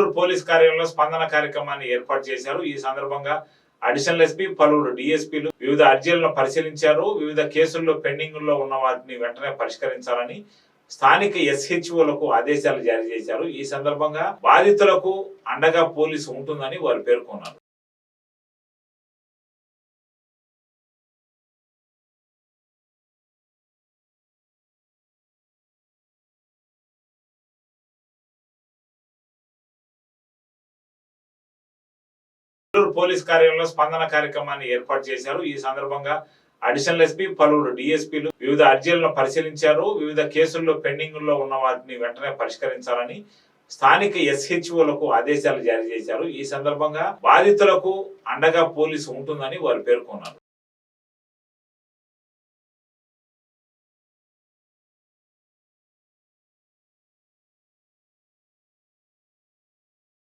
Guntur police కార్యాలయంలో స్పందన కార్యక్రమాన్ని ఏర్పాటు చేశారు. ఈ సందర్భంగా అడిషనల్ ఎస్పీ పలువురు డిఎస్పీలు వివిధ అర్జీలను పరిశీలించారు. వివిధ కేసుల్లో పెండింగ్లో ఉన్న వాటిని వెంటనే పరిష్కరించాలని స్థానిక ఎస్హెచ్ఓలకు ఆదేశాలు జారీ చేశారు. ఈ సందర్భంగా బాధితులకు అండగా పోలీసు ఉంటుందని వారు పేర్కొన్నారు. నెల్లూరు పోలీస్ కార్యాలయంలో స్పందన కార్యక్రమాన్ని ఏర్పాటు చేశారు. ఈ సందర్భంగా అడిషనల్ ఎస్పీ పలువురు డిఎస్పీలు వివిధ అర్జీలను పరిశీలించారు. వివిధ కేసుల్లో పెండింగ్లో ఉన్న వాటిని వెంటనే పరిష్కరించాలని స్థానిక ఎస్హెచ్ఓలకు ఆదేశాలు జారీ చేశారు. ఈ సందర్భంగా బాధితులకు అండగా పోలీసు ఉంటుందని వారు పేర్కొన్నారు.